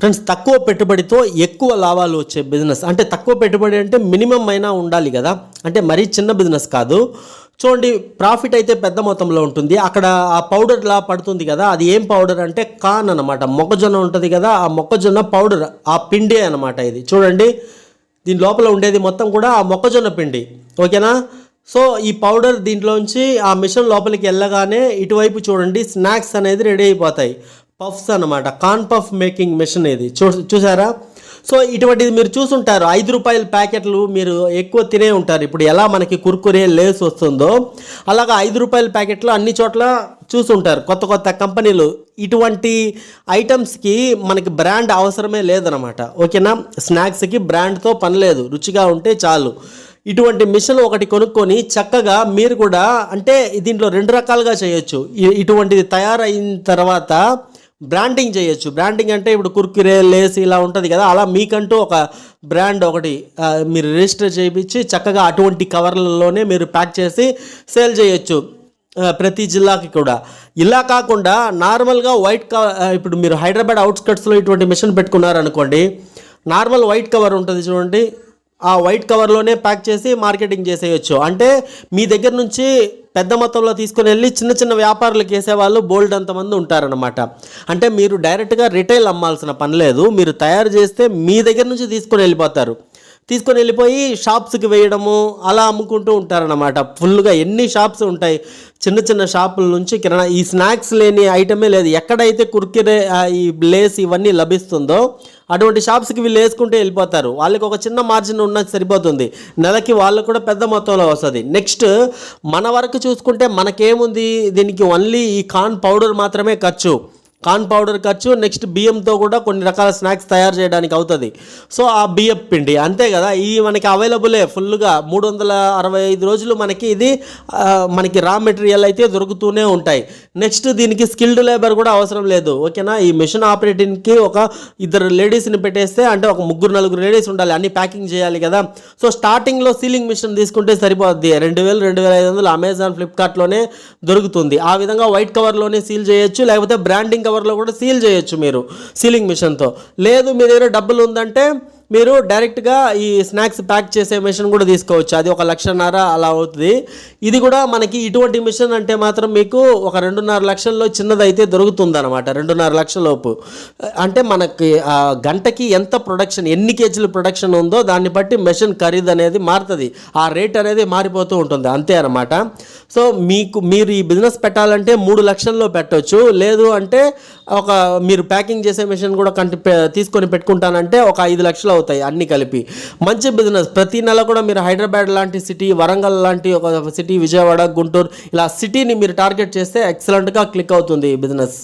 Friends తక్కువ పెట్టుబడితో ఎక్కువ లాభాలు వచ్చే బిజినెస్ అంటే తక్కువ పెట్టుబడి అంటే మినిమం అయినా ఉండాలి కదా. అంటే మరీ చిన్న బిజినెస్ కాదు. చూడండి ప్రాఫిట్ అయితే పెద్ద మొత్తంలో ఉంటుంది. అక్కడ ఆ పౌడర్ లా పడుతుంది కదా. అది ఏం పౌడర్ అంటే కాన్ అనమాట మొక్కజొన్న ఉంటుంది కదా. ఆ మొక్కజొన్న పౌడర్ ఆ పిండి అనమాట ఇది. చూడండి దీని లోపల ఉండేది మొత్తం కూడా ఆ మొక్కజొన్న పిండి. ఓకేనా? సో ఈ పౌడర్ దీంట్లోంచి ఆ మిషన్ లోపలికి వెళ్ళగానే ఇటువైపు చూడండి స్నాక్స్ అనేది రెడీ అయిపోతాయి. పఫ్స్ అనమాట కాన్ పఫ్ మేకింగ్ మిషన్ ఇది. చూ చూసారా? సో ఇటువంటిది మీరు చూసుంటారు. ఐదు రూపాయల ప్యాకెట్లు మీరు ఎక్కువ తినే ఉంటారు. ఇప్పుడు ఎలా మనకి కుర్కురే లేస్ వస్తుందో అలాగా ఐదు రూపాయల ప్యాకెట్లు అన్ని చోట్ల చూసుంటారు. కొత్త కొత్త కంపెనీలు. ఇటువంటి ఐటమ్స్కి మనకి బ్రాండ్ అవసరమే లేదనమాట ఓకేనా? స్నాక్స్కి బ్రాండ్తో పని లేదు. రుచిగా ఉంటే చాలు. ఇటువంటి మిషన్ ఒకటి కొనుక్కొని చక్కగా మీరు కూడా అంటే దీంట్లో రెండు రకాలుగా చేయొచ్చు. ఇటువంటిది తయారైన తర్వాత బ్రాండింగ్ చేయొచ్చు. బ్రాండింగ్ అంటే ఇప్పుడు కుర్కురే లేస్ ఇలా ఉంటుంది కదా అలా మీకంటూ ఒక బ్రాండ్ ఒకటి మీరు రిజిస్టర్ చేయించి చక్కగా అటువంటి కవర్లలోనే మీరు ప్యాక్ చేసి సేల్ చేయొచ్చు ప్రతి జిల్లాకి కూడా. ఇలా కాకుండా నార్మల్గా వైట్ కవర్ ఇప్పుడు మీరు హైదరాబాద్ అవుట్స్కట్స్లో ఇటువంటి మిషన్ పెట్టుకున్నారనుకోండి నార్మల్ వైట్ కవర్ ఉంటుంది చూడండి ఆ వైట్ కవర్లోనే ప్యాక్ చేసి మార్కెటింగ్ చేసేయచ్చు. అంటే మీ దగ్గర నుంచి పెద్ద మొత్తంలో తీసుకుని వెళ్ళి చిన్న చిన్న వ్యాపారులకు వేసేవాళ్ళు బోల్డ్ అంతమంది ఉంటారనమాట అంటే మీరు డైరెక్ట్గా రిటైల్ అమ్మాల్సిన పని లేదు. మీరు తయారు చేస్తే మీ దగ్గర నుంచి తీసుకొని వెళ్ళిపోతారు. తీసుకొని వెళ్ళిపోయి షాప్స్కి వేయడము అలా అమ్ముకుంటూ ఉంటారనమాట ఫుల్గా ఎన్ని షాప్స్ ఉంటాయి? చిన్న చిన్న షాపుల నుంచి కిరాణా ఈ స్నాక్స్ లేని ఐటమే లేదు. ఎక్కడైతే కుర్కిరే ఈ లేస్ ఇవన్నీ లభిస్తుందో అటువంటి షాప్స్కి వీళ్ళు వేసుకుంటే వెళ్ళిపోతారు. వాళ్ళకి ఒక చిన్న మార్జిన్ ఉన్న సరిపోతుంది. నెలకి వాళ్ళకు కూడా పెద్ద మొత్తంలో వస్తుంది. నెక్స్ట్ మన వరకు చూసుకుంటే మనకేముంది? దీనికి ఓన్లీ ఈ కార్న్ పౌడర్ మాత్రమే ఖర్చు. కార్న్ పౌడర్ ఖర్చు నెక్స్ట్ బియ్యంతో కూడా కొన్ని రకాల స్నాక్స్ తయారు చేయడానికి అవుతుంది. సో ఆ బియ్యం పిండి అంతే కదా? ఈ మనకి అవైలబులే ఫుల్గా మూడు వందల అరవై ఐదు రోజులు మనకి ఇది మనకి రా మెటీరియల్ అయితే దొరుకుతూనే ఉంటాయి. నెక్స్ట్ దీనికి స్కిల్డ్ లేబర్ కూడా అవసరం లేదు ఓకేనా? ఈ మిషన్ ఆపరేటింగ్కి ఒక ఇద్దరు లేడీస్ని పెట్టేస్తే అంటే ఒక ముగ్గురు నలుగురు లేడీస్ ఉండాలి అన్ని ప్యాకింగ్ చేయాలి కదా? సో స్టార్టింగ్లో సీలింగ్ మిషన్ తీసుకుంటే సరిపోద్ది. రెండు వేలు రెండు వేల ఐదు వందలు అమెజాన్ ఫ్లిప్కార్ట్లోనే దొరుకుతుంది. ఆ విధంగా వైట్ కవర్లోనే సీల్ చేయొచ్చు లేకపోతే బ్రాండింగ్ కవర్లో కూడా సీల్ చేయొచ్చు మీరు. సీలింగ్ మిషన్తో. లేదు మీ దగ్గర డబ్బులు ఉందంటే మీరు డైరెక్ట్గా ఈ స్నాక్స్ ప్యాక్ చేసే మిషన్ కూడా తీసుకోవచ్చు. అది ఒక లక్షన్నర అలా అవుతుంది. ఇది కూడా మనకి ఇటువంటి మిషన్ అంటే మాత్రం మీకు ఒక రెండున్నర లక్షల్లో చిన్నదైతే దొరుకుతుంది అనమాట రెండున్నర లక్షల లోపు. అంటే మనకి గంటకి ఎంత ప్రొడక్షన్ ఎన్ని కేజీలు ప్రొడక్షన్ ఉందో దాన్ని బట్టి మెషిన్ ఖరీదు అనేది మారుతుంది. ఆ రేట్ అనేది మారిపోతూ ఉంటుంది. అంతే అనమాట సో మీకు మీరు ఈ బిజినెస్ పెట్టాలంటే మూడు లక్షల్లో పెట్టొచ్చు. లేదు అంటే ఒక మీరు ప్యాకింగ్ చేసే మెషిన్ కూడా కంటి తీసుకొని పెట్టుకుంటానంటే ఒక ఐదు లక్షలు అవుతాయి అన్ని కలిపి. మంచి బిజినెస్ ప్రతి నెల కూడా మీరు హైదరాబాద్ లాంటి సిటీ వరంగల్ లాంటి ఒక సిటీ విజయవాడ గుంటూరు ఇలా సిటీని మీరు టార్గెట్ చేస్తే ఎక్సలెంట్గా క్లిక్ అవుతుంది ఈ బిజినెస్